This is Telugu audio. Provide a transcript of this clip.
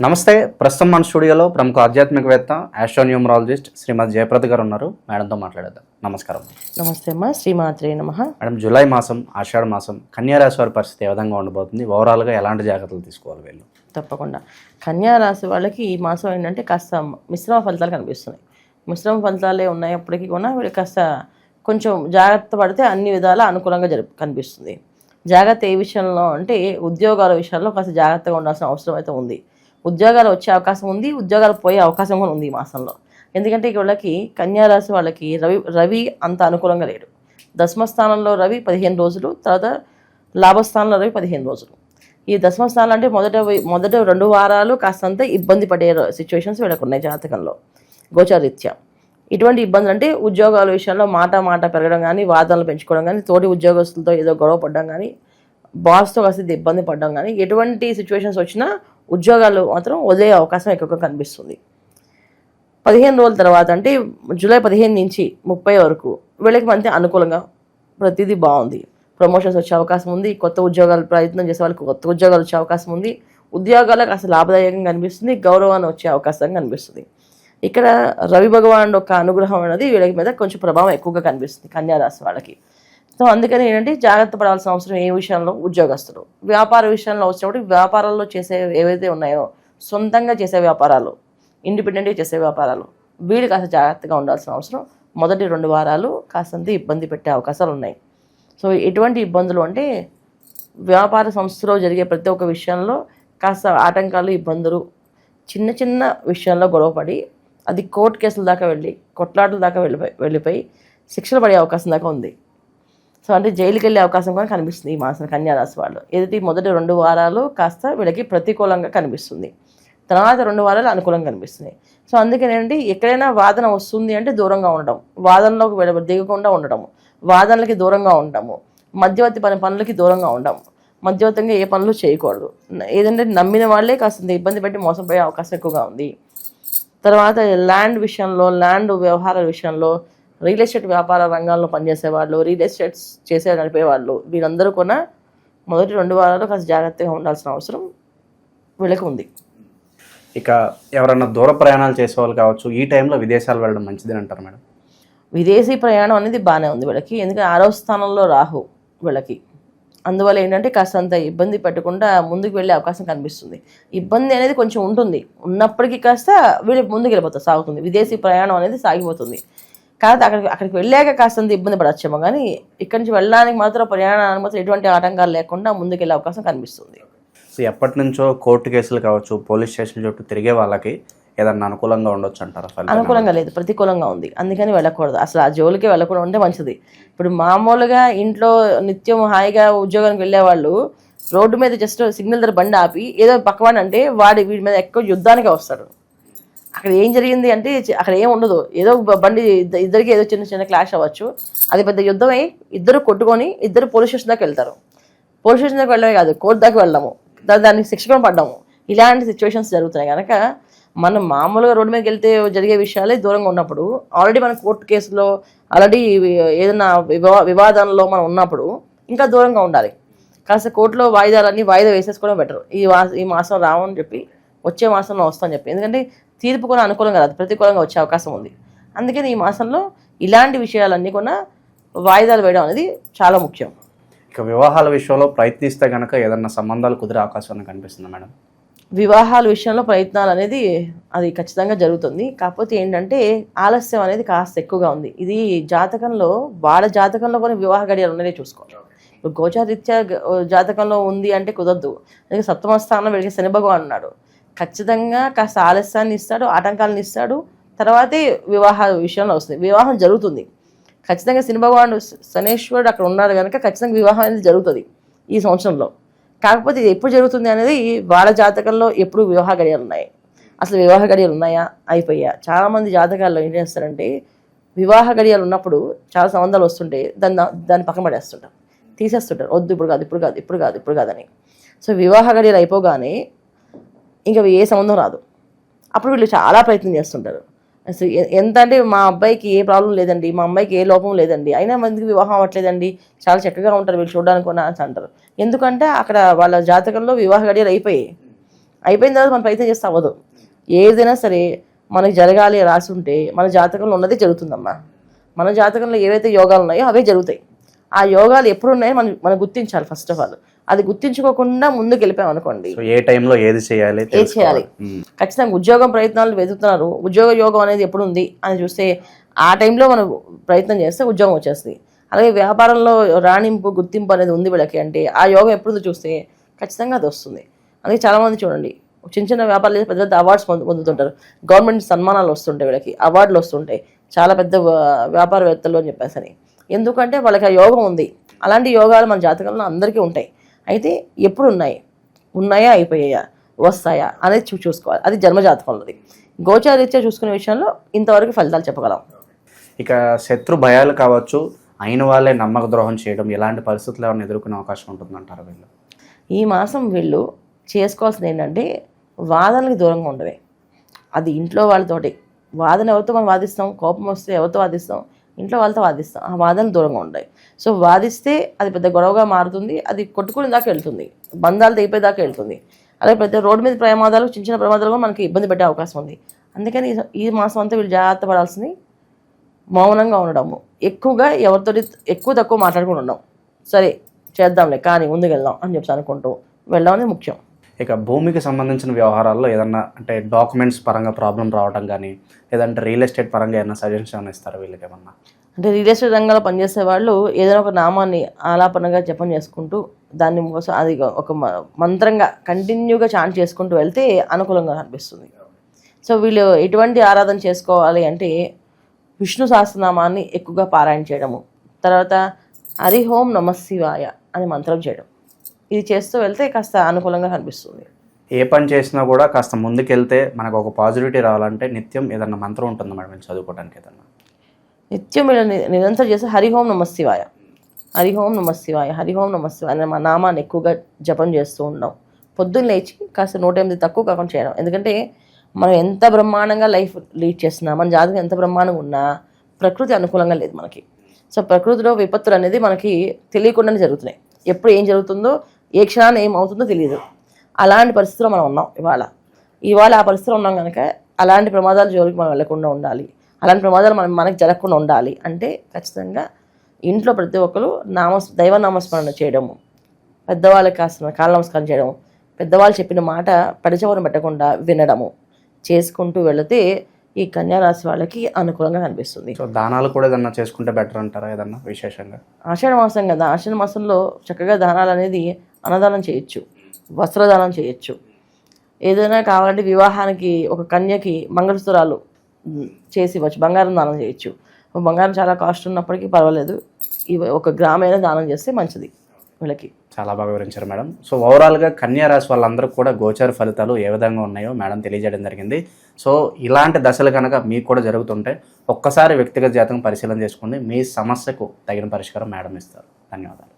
నమస్తే ప్రస్తుతం మన స్టూడియోలో ప్రముఖ ఆధ్యాత్మికవేత్త ఆస్ట్రోన్యూమరాలజిస్ట్ శ్రీమతి జయప్రద గారు ఉన్నారు. మేడంతో మాట్లాడేద్దాం. నమస్కారం. నమస్తే అమ్మా. శ్రీమాత్రే నమ. మేడం జూలై మాసం ఆషాఢ మాసం కన్యారాశి వారి పరిస్థితి ఏ విధంగా ఉండబోతుంది? ఓవరాల్గా ఎలాంటి జాగ్రత్తలు తీసుకోవాలి వీళ్ళు? తప్పకుండా. కన్యా రాశి వాళ్ళకి ఈ మాసం ఏంటంటే కాస్త మిశ్రమ ఫలితాలు కనిపిస్తున్నాయి. మిశ్రమ ఫలితాలే ఉన్నప్పటికీ కూడా వీళ్ళు కాస్త కొంచెం జాగ్రత్త పడితే అన్ని విధాలా అనుకూలంగా జరుపు కనిపిస్తుంది. జాగ్రత్త ఏ విషయంలో అంటే ఉద్యోగాల విషయంలో కాస్త జాగ్రత్తగా ఉండాల్సిన అవసరం అయితే ఉంది. ఉద్యోగాలు వచ్చే అవకాశం ఉంది ఉద్యోగాలు పోయే అవకాశం కూడా ఉంది ఈ మాసంలో. ఎందుకంటే ఇక వీళ్ళకి వాళ్ళకి రవి రవి అంత అనుకూలంగా లేడు. దశమ స్థానంలో రవి పదిహేను రోజులు తర్వాత లాభస్థానంలో రవి పదిహేను రోజులు. ఈ దశమ స్థానం అంటే మొదట మొదట రెండు వారాలు కాస్తంత ఇబ్బంది పడే సిచ్యువేషన్స్ వీళ్ళకు ఉన్నాయి జాతకంలో గోచారీత్యా ఇటువంటి ఇబ్బందులు అంటే ఉద్యోగాల విషయంలో మాట మాట పెరగడం కానీ వాదనలు పెంచుకోవడం కానీ తోటి ఉద్యోగస్తులతో ఏదో గొడవ పడడం కానీ బాస్తో కాస్త ఇబ్బంది పడడం కానీ ఎటువంటి సిచ్యువేషన్స్ వచ్చినా ఉద్యోగాలు మాత్రం వదిలే అవకాశం ఎక్కువగా కనిపిస్తుంది. పదిహేను రోజుల తర్వాత అంటే జూలై పదిహేను నుంచి ముప్పై వరకు వీళ్ళకి మంచి అనుకూలంగా ప్రతిదీ బాగుంది. ప్రమోషన్స్ వచ్చే అవకాశం ఉంది. కొత్త ఉద్యోగాలు ప్రయత్నం చేసే వాళ్ళకి కొత్త ఉద్యోగాలు వచ్చే అవకాశం ఉంది. ఉద్యోగాలకు అసలు లాభదాయకంగా కనిపిస్తుంది. గౌరవాన్ని వచ్చే అవకాశం కనిపిస్తుంది. ఇక్కడ రవి భగవానుడు యొక్క అనుగ్రహం అనేది వీళ్ళకి మీద కొంచెం ప్రభావం ఎక్కువగా కనిపిస్తుంది. కన్యారాశి వాళ్ళకి. సో అందుకని ఏంటంటే జాగ్రత్త పడాల్సిన అవసరం ఏ విషయంలో ఉద్యోగస్తులు. వ్యాపార విషయంలో వచ్చినప్పుడు వ్యాపారాల్లో చేసే ఏవైతే ఉన్నాయో సొంతంగా చేసే వ్యాపారాలు ఇండిపెండెంట్గా చేసే వ్యాపారాలు వీళ్ళు కాస్త జాగ్రత్తగా ఉండాల్సిన అవసరం. మొదటి రెండు వారాలు కాస్తంత ఇబ్బంది పెట్టే అవకాశాలు ఉన్నాయి. సో ఎటువంటి ఇబ్బందులు అంటే వ్యాపార సంస్థలో జరిగే ప్రతి ఒక్క విషయంలో కాస్త ఆటంకాలు ఇబ్బందులు చిన్న చిన్న విషయాల్లో గొడవపడి అది కోర్టు కేసుల దాకా వెళ్ళి కొట్లాటల దాకా వెళ్ళిపోయి వెళ్ళిపోయి శిక్షలు పడే అవకాశం దాకా ఉంది. సో అంటే జైలుకి వెళ్ళే అవకాశం కూడా కనిపిస్తుంది ఈ మాసం కన్యారాశి వాళ్ళు. ఏదైతే మొదటి రెండు వారాలు కాస్త వీళ్ళకి ప్రతికూలంగా కనిపిస్తుంది. తర్వాత రెండు వారాలు అనుకూలంగా కనిపిస్తుంది. సో అందుకని ఏంటంటే ఎక్కడైనా వాదన వస్తుంది అంటే దూరంగా ఉండడం వాదనలోకి వెళ్ళ దిగకుండా ఉండడము వాదనలకి దూరంగా ఉండము మధ్యవర్తి పని పనులకి దూరంగా ఉండడం మధ్యవర్తంగా ఏ పనులు చేయకూడదు. ఏదంటే నమ్మిన వాళ్ళే కాస్త ఇబ్బంది పెట్టి మోసపోయే అవకాశం ఎక్కువగా ఉంది. తర్వాత ల్యాండ్ విషయంలో ల్యాండ్ వ్యవహారాల విషయంలో రియల్ ఎస్టేట్ వ్యాపార రంగాల్లో పనిచేసే వాళ్ళు రియల్ ఎస్టేట్స్ చేసే నడిపే వాళ్ళు వీళ్ళందరూ కూడా మొదటి రెండు వారాలు కాస్త జాగ్రత్తగా ఉండాల్సిన అవసరం వీళ్ళకి ఉంది. ఇక ఎవరన్నా దూర ప్రయాణాలు చేసేవాళ్ళు కావచ్చు ఈ టైంలో విదేశాలు వెళ్ళడం మంచిది అంటారు మేడం? విదేశీ ప్రయాణం అనేది బాగానే ఉంది వీళ్ళకి ఎందుకంటే ఆరో స్థానంలో రాహు వీళ్ళకి. అందువల్ల ఏంటంటే కాస్తంత ఇబ్బంది పెట్టకుండా ముందుకు వెళ్ళే అవకాశం కనిపిస్తుంది. ఇబ్బంది అనేది కొంచెం ఉంటుంది. ఉన్నప్పటికీ కాస్త వీళ్ళు ముందుకు వెళ్ళిపోతారు సాగుతుంది. విదేశీ ప్రయాణం అనేది సాగిపోతుంది. కాకపోతే అక్కడికి అక్కడికి వెళ్ళాక కాస్తంత ఇబ్బంది పడచ్చేమో కానీ ఇక్కడి నుంచి వెళ్ళడానికి మాత్రం ప్రయాణానికి మాత్రం ఎటువంటి ఆటంకాలు లేకుండా ముందుకు వెళ్ళే అవకాశం కనిపిస్తుంది. సో ఎప్పటి నుంచో కోర్టు కేసులు కావచ్చు పోలీస్ స్టేషన్ చుట్టూ తిరిగే వాళ్ళకి ఏదన్నా అనుకూలంగా ఉండొచ్చు అంటారా అనుకూలంగా లేదు ప్రతికూలంగా ఉంది. అందుకని వెళ్ళకూడదు. అసలు ఆ జోలికి వెళ్ళకుండా ఉంటే మంచిది. ఇప్పుడు మామూలుగా ఇంట్లో నిత్యం హాయిగా ఉద్యోగానికి వెళ్ళే వాళ్ళు రోడ్డు మీద జస్ట్ సిగ్నల్ దగ్గర బండి ఆపి ఏదో పక్కవాడి అంటే వాడి వీడి మీద ఎక్కువ యుద్ధానికి వస్తాడు. అక్కడ ఏం జరిగింది అంటే అక్కడ ఏం ఉండదు. ఏదో బండి ఇద్దరికి ఏదో చిన్న చిన్న క్లాష్ అవ్వచ్చు. అది పెద్ద యుద్ధం అయి ఇద్దరు కొట్టుకొని ఇద్దరు పోలీస్ స్టేషన్ దాకా వెళ్తారు. పోలీస్ స్టేషన్ దాకా వెళ్ళడమే కాదు కోర్టు దాకా వెళ్ళడము. దా- దానికి శిక్ష కూడా పడ్డాము. ఇలాంటి సిచ్యువేషన్స్ జరుగుతున్నాయి. కనుక మనం మామూలుగా రోడ్డు మీదకి వెళ్తే జరిగే విషయాలే దూరంగా ఉన్నప్పుడు ఆల్రెడీ మన కోర్టు కేసులో ఆల్రెడీ ఏదైనా వివా వివాదంలో మనం ఉన్నప్పుడు ఇంకా దూరంగా ఉండాలి. కాస్త కోర్టులో వాయిదాలన్నీ వాయిదా వేసేసుకోవడం బెటర్. ఈ ఈ మాసం రావని చెప్పి వచ్చే మాసంలో వస్తామని చెప్పి. ఎందుకంటే తీర్పు కూడా అనుకూలంగా రాదు ప్రతికూలంగా వచ్చే అవకాశం ఉంది. అందుకని ఈ మాసంలో ఇలాంటి విషయాలన్నీ కూడా వాయిదాలు వేయడం అనేది చాలా ముఖ్యం. ఇక వివాహాల విషయంలో ప్రయత్నిస్తే కనుక ఏదన్నా సంబంధాలు కుదిరే అవకాశం కనిపిస్తుంది మేడం? వివాహాల విషయంలో ప్రయత్నాలు అనేది అది ఖచ్చితంగా జరుగుతుంది. కాకపోతే ఏంటంటే ఆలస్యం అనేది కాస్త ఎక్కువగా ఉంది. ఇది జాతకంలో వాళ్ళ జాతకంలో కొన్ని వివాహ గడియలు ఉన్నాయో చూసుకోవాలి. ఇప్పుడు గోచారీత్యా జాతకంలో ఉంది అంటే కుదరదు. అందుకే సప్తమ స్థానం వీళ్ళకి శని భగవాన్ ఉన్నాడు ఖచ్చితంగా కాస్త ఆలస్యాన్ని ఇస్తాడు ఆటంకాలను ఇస్తాడు. తర్వాతే వివాహ విషయంలో వస్తుంది. వివాహం జరుగుతుంది. ఖచ్చితంగా శని భగవానుడు శనేశ్వరుడు అక్కడ ఉన్నాడు కనుక ఖచ్చితంగా వివాహం అనేది జరుగుతుంది ఈ సంవత్సరంలో. కాకపోతే ఇది ఎప్పుడు జరుగుతుంది అనేది వాళ్ళ జాతకంలో ఎప్పుడు వివాహ గడియలు ఉన్నాయి. అసలు వివాహ గడియలు ఉన్నాయా? అయిపోయా. చాలా మంది జాతకాల్లో ఏం చేస్తారంటే వివాహ గడియలు ఉన్నప్పుడు చాలా సంబంధాలు వస్తుంటే దాన్ని దాన్ని పక్కన పడేస్తుంటారు. తీసేస్తుంటారు. వద్దు ఇప్పుడు కాదు ఇప్పుడు కాదు ఇప్పుడు కాదు ఇప్పుడు కాదని. సో వివాహ గడియలు అయిపోగానే ఇంకా ఏ సంబంధం రాదు. అప్పుడు వీళ్ళు చాలా ప్రయత్నం చేస్తుంటారు. అసలు ఎంత అంటే మా అబ్బాయికి ఏ ప్రాబ్లం లేదండి మా అమ్మాయికి ఏ లోపం లేదండి అయినా మందికి వివాహం అవ్వట్లేదండి చాలా చక్కగా ఉంటారు వీళ్ళు చూడడానికి కూడా అని అంటారు. ఎందుకంటే అక్కడ వాళ్ళ జాతకంలో వివాహ గడియలు అయిపోయాయి. అయిపోయిన తర్వాత మనం ప్రయత్నం చేస్తే అవ్వదు. ఏదైనా సరే మనకి జరగాలి రాసి ఉంటే మన జాతకంలో ఉన్నది జరుగుతుందమ్మా. మన జాతకంలో ఏవైతే యోగాలు ఉన్నాయో అవే జరుగుతాయి. ఆ యోగాలు ఎప్పుడు ఉన్నాయో మనం మనం గుర్తించాలి ఫస్ట్ ఆఫ్ ఆల్. అది గుర్తించుకోకుండా ముందుకు వెళ్ళిపోయాం అనుకోండి ఏ టైంలో ఏది చేయాలి ఏది చేయాలి. ఖచ్చితంగా ఉద్యోగం ప్రయత్నాలు వెతుకుతున్నారు. ఉద్యోగ యోగం అనేది ఎప్పుడు ఉంది అని చూస్తే ఆ టైంలో మనం ప్రయత్నం చేస్తే ఉద్యోగం వచ్చేస్తుంది. అలాగే వ్యాపారంలో రాణింపు గుర్తింపు అనేది ఉంది వీళ్ళకి అంటే ఆ యోగం ఎప్పుడు చూస్తే ఖచ్చితంగా అది వస్తుంది. అలాగే చాలామంది చూడండి చిన్న చిన్న వ్యాపారాలు పెద్ద పెద్ద అవార్డ్స్ పొందు పొందుతుంటారు. గవర్నమెంట్ సన్మానాలు వస్తుంటాయి వీళ్ళకి అవార్డులు వస్తుంటాయి. చాలా పెద్ద వ్య- వ్యాపారవేత్తలు అని చెప్పేసి అని ఎందుకంటే వాళ్ళకి ఆ యోగం ఉంది. అలాంటి యోగాలు మన జాతకంలో అందరికీ ఉంటాయి. అయితే ఎప్పుడు ఉన్నాయి? ఉన్నాయా అయిపోయాయా? వస్తాయా? అనేది చూ చూసుకోవాలి. అది జన్మజాతకంలోది. గోచారీత్యా చూసుకునే విషయంలో ఇంతవరకు ఫలితాలు చెప్పగలం. ఇక శత్రు భయాలు కావచ్చు అయిన వాళ్ళే నమ్మక ద్రోహం చేయడం ఇలాంటి పరిస్థితులు ఏమైనా ఎదుర్కొనే అవకాశం ఉంటుందంటారు వీళ్ళు? ఈ మాసం వీళ్ళు చేసుకోవాల్సింది ఏంటంటే వాదనలకు దూరంగా ఉండవే. అది ఇంట్లో వాళ్ళతోటి. వాదన ఎవరితో మనం వాదిస్తాం? కోపం వస్తే ఎవరితో వాదిస్తాం? ఇంట్లో వాళ్ళతో వాదిస్తాం. ఆ వాదనలు దూరంగా ఉంటాయి. సో వాదిస్తే అది పెద్ద గొడవగా మారుతుంది. అది కొట్టుకునే దాకా వెళ్తుంది. బంధాలు తెగిపోయే దాకా వెళ్తుంది. అలాగే ప్రతి రోడ్డు మీద ప్రమాదాలు చిన్న చిన్న ప్రమాదాలు కూడా మనకి ఇబ్బంది పెట్టే అవకాశం ఉంది. అందుకని ఈ- మాసం అంతా వీళ్ళు జాగ్రత్త పడాల్సింది మౌనంగా ఉండడము. ఎక్కువగా ఎవరితోటి ఎక్కువ తక్కువ మాట్లాడుకుని ఉండడం. సరే చేద్దాంలే కానీ ముందుకు వెళ్దాం అని చెప్పి అనుకుంటూ వెళ్ళడం అనేది ముఖ్యం. ఇక భూమికి సంబంధించిన వ్యవహారాల్లో ఏదన్నా అంటే డాక్యుమెంట్స్ పరంగా ప్రాబ్లం రావడం కానీ లేదంటే రియల్ ఎస్టేట్ పరంగా ఏమైనా సజెషన్స్ ఏమైనా ఇస్తారు వీళ్ళకి ఏమన్నా? అంటే రియల్ ఎస్టేట్ రంగంలో పనిచేసే వాళ్ళు ఏదైనా ఒక నామాన్ని ఆలాపనగా జపం చేసుకుంటూ దాన్ని కోసం అది ఒక మంత్రంగా కంటిన్యూగా చాంట్ చేసుకుంటూ వెళ్తే అనుకూలంగా అనిపిస్తుంది. సో వీళ్ళు ఎటువంటి ఆరాధన చేసుకోవాలి అంటే విష్ణు సహస్రనామాన్ని ఎక్కువగా పారాయణ చేయడము తర్వాత హరిహోం నమ శివాయ అని మంత్రం చేయడం. ఇది చేస్తూ వెళ్తే కాస్త అనుకూలంగా కనిపిస్తుంది. ఏ పని చేసినా కూడా కాస్త ముందుకెళ్తే మనకు ఒక పాజిటివిటీ రావాలంటే నిత్యం ఏదన్నా మంత్రం ఉంటుంది మేడం చదువుకోవడానికి ఏదన్నా. నిత్యం నిరంతరం చేస్తే హరిహోం నమ శివాయ. హరిహోం నమ శివాయ హరిహోం నమ శివాయ అనే మా నామాన్ని ఎక్కువగా జపం చేస్తూ ఉన్నాం. పొద్దున్న లేచి కాస్త నూట ఎనిమిది తక్కువ కాకుండా చేయడం. ఎందుకంటే మనం ఎంత బ్రహ్మాండంగా లైఫ్ లీడ్ చేస్తున్నా మన జాతకం ఎంత బ్రహ్మాండంగా ఉన్నా ప్రకృతి అనుకూలంగా లేదు మనకి. సో ప్రకృతిలో విపత్తులు అనేది మనకి తెలియకుండానే జరుగుతున్నాయి. ఎప్పుడు ఏం జరుగుతుందో ఏ క్షణాన్ని ఏం అవుతుందో తెలియదు అలాంటి పరిస్థితిలో మనం ఉన్నాం ఇవాళ. ఇవాళ ఆ పరిస్థితిలో ఉన్నాం కనుక అలాంటి ప్రమాదాల జోలికి మనం వెళ్ళకుండా ఉండాలి. అలాంటి ప్రమాదాలు మనం మనకి జరగకుండా ఉండాలి. అంటే ఖచ్చితంగా ఇంట్లో ప్రతి ఒక్కరు నామ దైవ నామస్మరణ చేయడము పెద్దవాళ్ళకి కాస్త కాళ్ళ నమస్కారం చేయడము పెద్దవాళ్ళు చెప్పిన మాట పడిచవరం పెట్టకుండా వినడము చేసుకుంటూ వెళితే ఈ కన్యా రాశి వాళ్ళకి అనుకూలంగా కనిపిస్తుంది. సో దానాలు కూడా ఏదన్నా చేసుకుంటే బెటర్ అంటారా ఏదన్నా విశేషంగా? ఆషాఢ మాసం కదా. ఆషాఢ మాసంలో చక్కగా దానాలు అనేది అన్నదానం చేయొచ్చు వస్త్రదానం చేయొచ్చు. ఏదైనా కావాలంటే వివాహానికి ఒక కన్యకి మంగళసూరాలు చేసి ఇవ్వచ్చు. బంగారం దానం చేయొచ్చు. బంగారం చాలా కాస్ట్ ఉన్నప్పటికీ పర్వాలేదు. ఇవి ఒక గ్రామైనా దానం చేస్తే మంచిది వీళ్ళకి. చాలా బాగా వివరించారు మేడం. సో ఓవరాల్గా కన్యా రాశి వాళ్ళందరూ కూడా గోచార ఫలితాలు ఏ విధంగా ఉన్నాయో మేడం తెలియజేయడం జరిగింది. సో ఇలాంటి దశలు కనుక మీకు కూడా జరుగుతుంటే ఒక్కసారి వ్యక్తిగత జాతకం పరిశీలన చేసుకోండి మీ సమస్యకు తగిన పరిష్కారం మేడం ఇస్తారు. ధన్యవాదాలు.